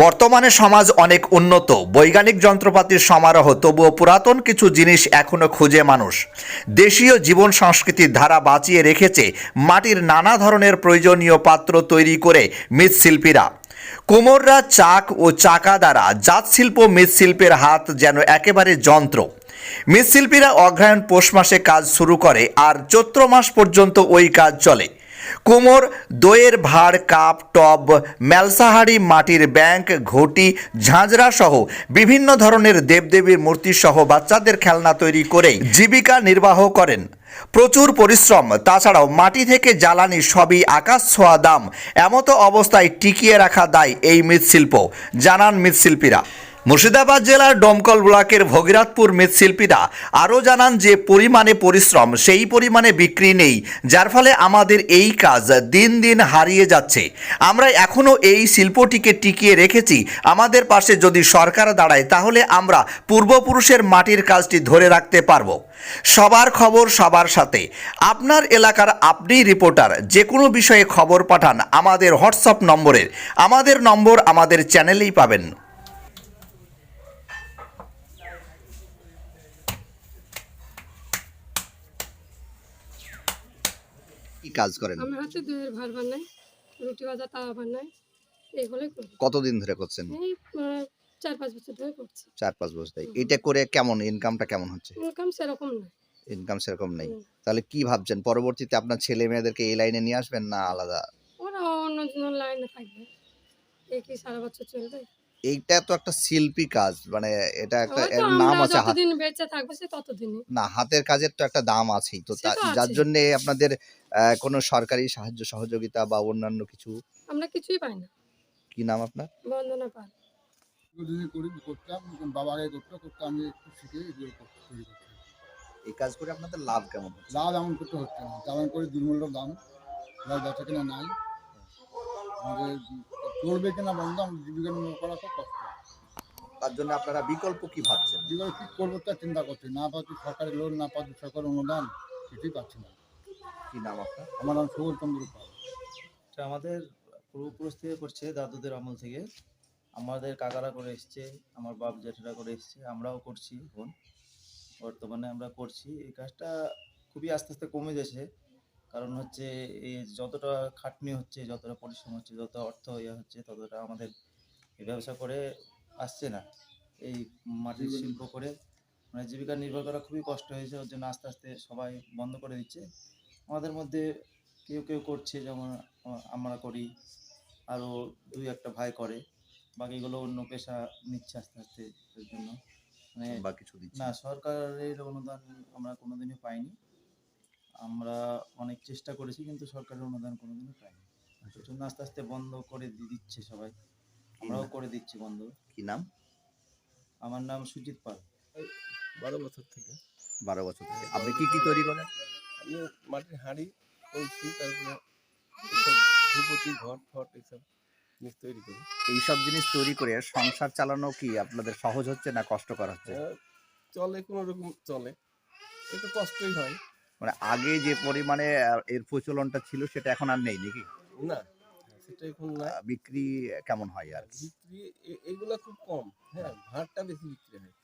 বর্তমানে সমাজ অনেক উন্নত। বৈজ্ঞানিক যন্ত্রপাতির সমারোহ, তবুও পুরাতন কিছু জিনিস এখনও খুঁজে মানুষ। দেশীয় জীবন সংস্কৃতির ধারা বাঁচিয়ে রেখেছে মাটির নানা ধরনের প্রয়োজনীয় পাত্র তৈরি করে মৃৎশিল্পীরা। কুমোররা চাক ও চাকা দ্বারা জাত শিল্প মৃৎশিল্পের হাত যেন একেবারে যন্ত্র। মৃৎশিল্পীরা অগ্রহায়ণ পৌষ মাসে কাজ শুরু করে আর চৈত্র মাস পর্যন্ত ওই কাজ চলে। কুমোর দইয়ের ভাড় কাপ, টব, মেলসাহারি, মাটির ব্যাংক, ঘটি, ঝাঁঝরা সহ বিভিন্ন ধরনের দেবদেবীর মূর্তি সহ বাচ্চাদের খেলনা তৈরি করেই জীবিকা নির্বাহ করেন। প্রচুর পরিশ্রম, তাছাড়াও মাটি থেকে জ্বালানি সবই আকাশ ছোঁয়া দাম। এমতো অবস্থায় টিকিয়ে রাখা দায় এই মৃৎশিল্প। জানান মৃৎশিল্পীরা। মুর্শিদাবাদ জেলার ডমকল ব্লকের ভগীরথপুর মৃৎশিল্পীরা আরও জানান যে পরিমাণে পরিশ্রম, সেই পরিমাণে বিক্রি নেই, যার ফলে আমাদের এই কাজ দিন দিন হারিয়ে যাচ্ছে। আমরা এখনও এই শিল্পটিকে টিকিয়ে রেখেছি। আমাদের পাশে যদি সরকার দাঁড়ায়, তাহলে আমরা পূর্বপুরুষের মাটির কাজটি ধরে রাখতে পারব। সবার খবর সবার সাথে। আপনার এলাকার আপনি রিপোর্টার, যে কোনো বিষয়ে খবর পাঠান আমাদের হোয়াটসঅ্যাপ নম্বরের। আমাদের নম্বর আমাদের চ্যানেলেই পাবেন। কি কাজ করেন? আমি হচ্ছে দুধের ভাত বানাই রুটি ভাজা তাওয়া বানাই এগুলোই করি। কতদিন ধরে করছেন? এই চার পাঁচ বছর ধরে করছি। চার পাঁচ বছর ধরে। এটা করে কেমন ইনকামটা কেমন হচ্ছে? ইনকাম সেরকম না। ইনকাম সেরকম নেই। তাহলে কি ভাবছেন পরবর্তীতে আপনার ছেলে মেয়েদেরকে এই লাইনে নিয়ে আসবেন না আলাদা? ওরা অন্য অন্য লাইনে থাকবে। এই কি সারা বছর চলবে? এইটা তো একটা শিল্পী কাজ মানে এটা একটা এর নাম আছে হাত যতদিন বেঁচে থাকব সে ততদিনই। না হাতের কাজের তো একটা দাম আছেই তো তা- যার। জন্য আপনাদের কোনো সরকারি সাহায্য সহযোগিতা বা অন্যান্য কিছু? আমরা কিছুই পাই না। কি নাম আপনার? বন্দনা পাই যদি করি করতাম বাবা আগে করতো করতে আমি একটু শিখে এগুলো এই কাজ করে আপনাদের লাভ কেমন লাভ এমন করতে হচ্ছে না তেমন করে দুর্মূল্য দাম লাভ বেচা কিনা নাই। আমাদের চলবে কিনা বন্ধ আমাদের জীবিকা নির্বাহ করা খুব কষ্ট। তার জন্য আপনারা বিকল্প কি ভাবছেন? জীবনে কী করব তা চিন্তা করছি না পাচ্ছি সরকারি লোন না পাচ্ছি সরকারি অনুদান কিছুই পাচ্ছি না। কি নাম আপনার? আমার নাম সবুজ চন্দ্র পাল। এটা আমাদের পূর্বপুরুষ থেকে করছে দাদুদের আমল থেকে। আমাদের কাকারা করে এসছে আমার বাপ জেঠেরা করে এসছে আমরাও করছি এখন বর্তমানে আমরা করছি। এই কাজটা খুবই আস্তে আস্তে কমে যাচ্ছে কারণ হচ্ছে এই যতটা খাটনি হচ্ছে যতটা পরিশ্রম হচ্ছে যত অর্থ ইয়ে হচ্ছে ততটা আমাদের এই ব্যবসা করে আসছে না। এই মাটির শিল্প করে। মানে জীবিকা নির্ভর করা খুবই কষ্ট হয়েছে ওর জন্য আস্তে আস্তে সবাই বন্ধ করে দিচ্ছে। আমাদের মধ্যে কেউ কেউ করছে যেমন আমরা করি আরও দুই একটা ভাই করে বাকিগুলো অন্য পেশা নিচ্ছে আস্তে আস্তে এর জন্য। মানে বা কিছু না সরকারের অনুদান আমরা কোনোদিনই পাইনি। আমরা অনেক চেষ্টা করেছি কিন্তু সরকারের অনুদান কোনোদিনই পাইনি। এর জন্য আস্তে আস্তে বন্ধ করে দিচ্ছে সবাই। আমরাও করে দিচ্ছি বন্ধ। কি নাম? আমার নাম সুজিত পাল। বারো বছর থেকে। বারো বছর থেকে। আপনি কি কি তৈরি করেন? আমি মাটির হাঁড়ি কলসি তারপরে ধূপতি ঘট ফট এসব জিনিস তৈরি করি। এইসব জিনিস তৈরি করে সংসার চালানো কি আপনাদের সহজ হচ্ছে না কষ্টকর হচ্ছে? চলে কোনো রকম চলে। একটু কষ্টই হয়। মানে আগে যে পরিমাণে এর প্রচলনটা ছিল সেটা এখন আর নেই নাকি? না সেটা এখন না। বিক্রি কেমন হয় আর? বিক্রি এগুলা খুব কম। হ্যাঁ ভাতটা বেশি বিক্রি হয়।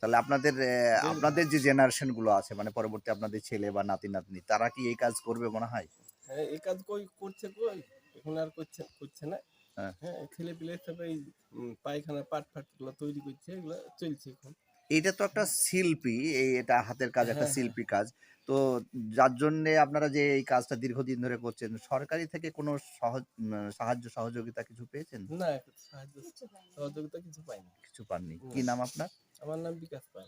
তাহলে আপনাদের আপনাদের যে জেনারেশনগুলো আছে মানে পরবর্তী আপনাদের ছেলে বা নাতি নাতনি তারা কি এই কাজ করবে মনে হয়? হ্যাঁ এই কাজ কই করছে কই? এখন আর করছে করছে না। হ্যাঁ। হ্যাঁ ছেলে পিলে সব এই উম, পায়খানা পাট ফাটগুলো তৈরি করছে এগুলো চলছে এখন। এইটা তো একটা শিল্পী এই এটা হাতের কাজ একটা হ্যাঁ, শিল্পী কাজ। তো যার জন্যে আপনারা যে এই কাজটা দীর্ঘদিন ধরে করছেন সরকারি থেকে কোনো সহজ সাহায্য সহযোগিতা কিছু পেয়েছেন? না সাহায্য সহযোগিতা কিছু পাইনি। কিছু পাননি। কি নাম আপনার? আমার নাম বিকাশ পাল।